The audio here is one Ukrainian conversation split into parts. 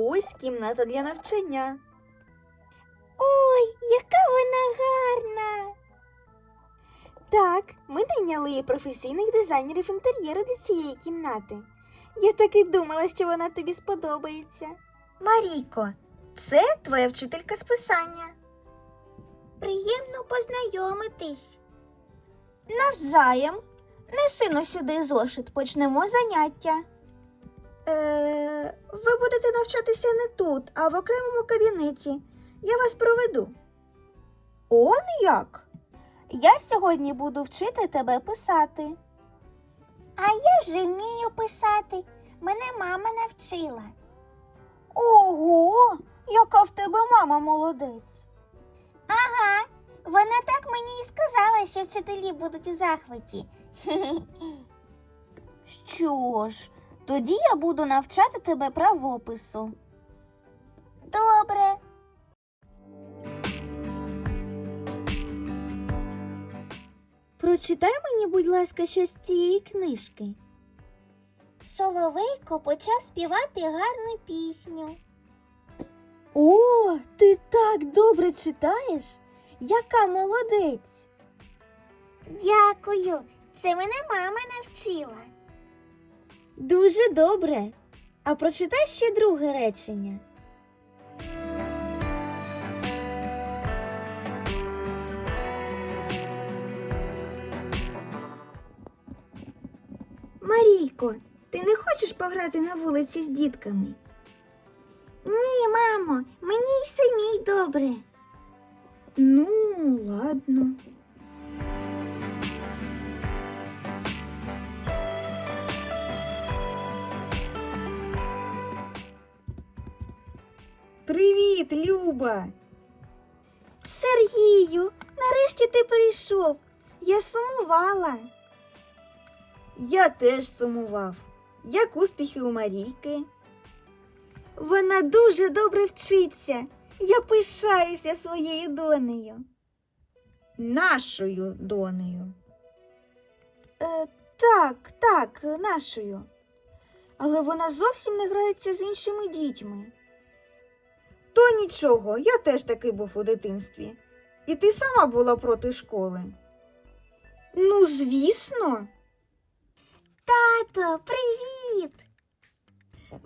Ось кімната для навчання. Ой, яка вона гарна! Так, ми найняли професійних дизайнерів інтер'єру для цієї кімнати. Я так і думала, що вона тобі сподобається. Марійко, це твоя вчителька з писання. Приємно познайомитись. Навзаєм. Неси но сюди зошит, почнемо заняття. Е, ви будете навчатися не тут, а в окремому кабінеті. Я вас проведу. Он як? Я сьогодні буду вчити тебе писати. А я вже вмію писати. Мене мама навчила. Ого, яка в тебе мама молодець. Ага, вона так мені і сказала, що вчителі будуть у захваті. Що ж, тоді я буду навчати тебе правопису. Добре. Прочитай мені, будь ласка, щось з цієї книжки. Соловейко почав співати гарну пісню. О, ти так добре читаєш? Яка молодець! Дякую. Це мене мама навчила. Дуже добре. А прочитай ще друге речення. Марійко, ти не хочеш пограти на вулиці з дітками? Ні, мамо, мені й самій добре. Ну, ладно. Привіт, Люба. Сергію, нарешті ти прийшов. Я сумувала. Я теж сумував. Як успіхи у Марійки? Вона дуже добре вчиться. Я пишаюся своєю донею. Нашою донею. Е, так, так, нашою. Але вона зовсім не грається з іншими дітьми. То нічого, я теж такий був у дитинстві. І ти сама була проти школи. Ну, звісно. Тато, привіт!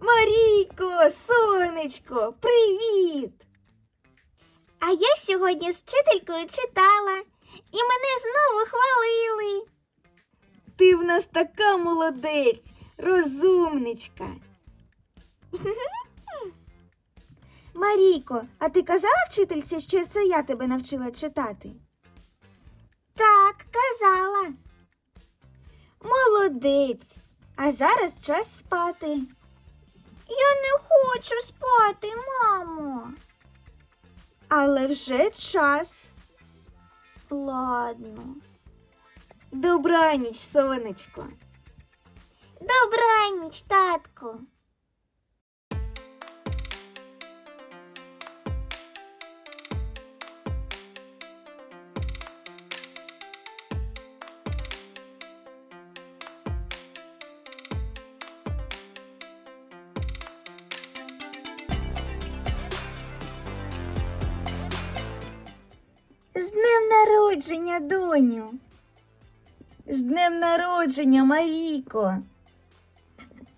Марійко, сонечко, привіт! А я сьогодні з вчителькою читала, і мене знову хвалили. Ти в нас така молодець, розумничка. Марійко, а ти казала вчительці, що це я тебе навчила читати? Так, казала. Молодець. А зараз час спати. Я не хочу спати, мамо. Але вже час. Ладно. Добраніч, сонечко. Добраніч, татку. Народження, доню. З днем народження, Марійко.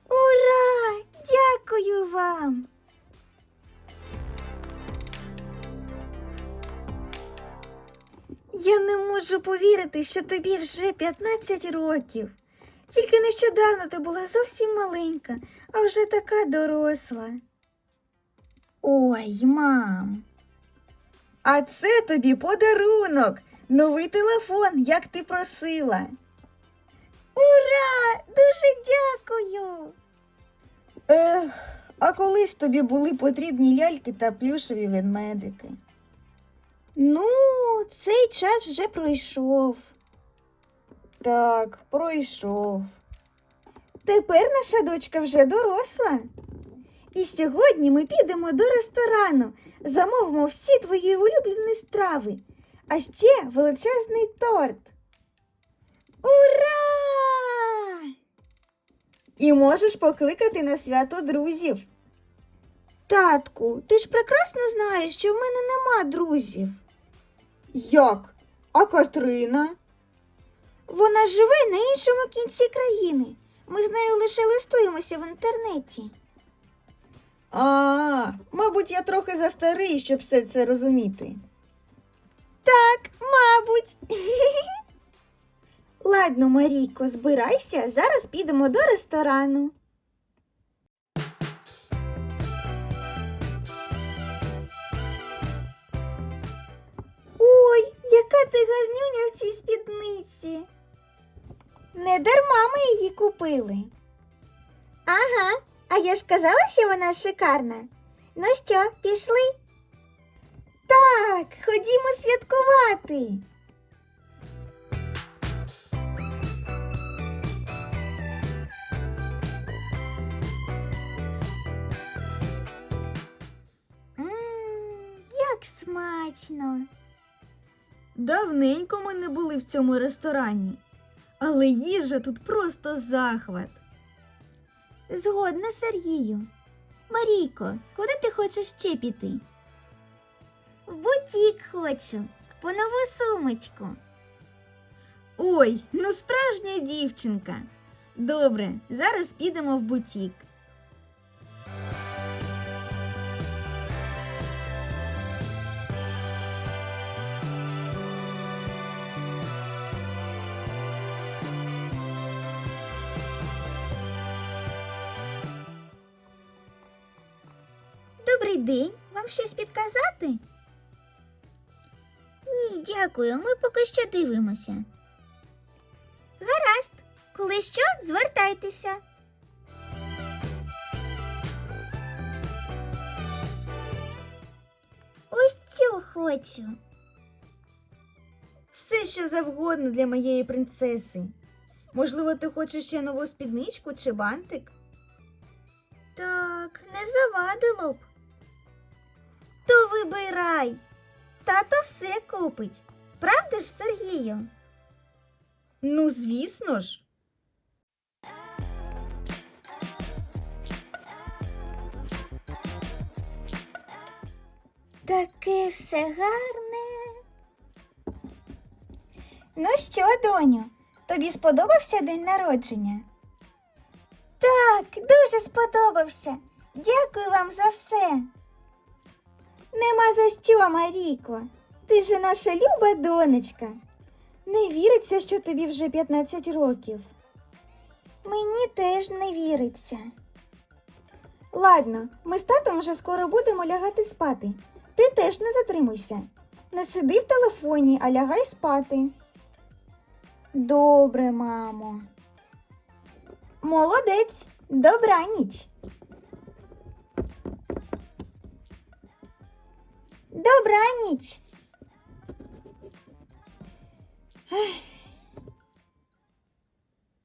Ура! Дякую вам. Я не можу повірити, що тобі вже 15 років. Тільки нещодавно ти була зовсім маленька, а вже така доросла. Ой, мам. А це тобі подарунок, новий телефон, як ти просила. Ура! Дуже дякую. Ех, а колись тобі були потрібні ляльки та плюшеві ведмедики. Ну, цей час вже пройшов. Так, пройшов. Тепер наша дочка вже доросла. І сьогодні ми підемо до ресторану, замовимо всі твої улюблені страви, а ще величезний торт. Ура! І можеш покликати на свято друзів. Татку, ти ж прекрасно знаєш, що в мене нема друзів. Як? А Катрина? Вона живе на іншому кінці країни. Ми з нею лише листуємося в інтернеті. А, мабуть, я трохи застарий, щоб все це розуміти. Так. Ладно, Марійко, збирайся, зараз підемо до ресторану. Ой, яка ти гарнюня в цій спідниці. Не дарма ми її купили. Ага, а я ж казала, що вона шикарна. Ну що, пішли? Так, ходімо святкувати. Смачно. Давненько ми не були в цьому ресторані, але їжа тут просто захват. Згодна, Сергію. Марійко, куди ти хочеш ще піти? В бутік хочу, по нову сумочку. Ой, ну справжня дівчинка. Добре, зараз підемо в бутік. Добрий день, вам щось підказати? Ні, дякую, ми поки що дивимося. Гаразд, коли що, звертайтеся. Ось цю хочу. Все, що завгодно для моєї принцеси. Можливо, ти хочеш ще нову спідничку чи бантик? Так, не завадило б. Вибирай. Тато все купить. Правда ж, Сергію? Ну, звісно ж. Таке все гарне. Ну що, доню, тобі сподобався день народження? Так, дуже сподобався. Дякую вам за все. Нема за що, Марійко. Ти же наша люба донечка. Не віриться, що тобі вже 15 років. Мені теж не віриться. Ладно, ми з татом вже скоро будемо лягати спати. Ти теж не затримуйся. Не сиди в телефоні, а лягай спати. Добре, мамо. Молодець, добраніч. Добраніч. Ех,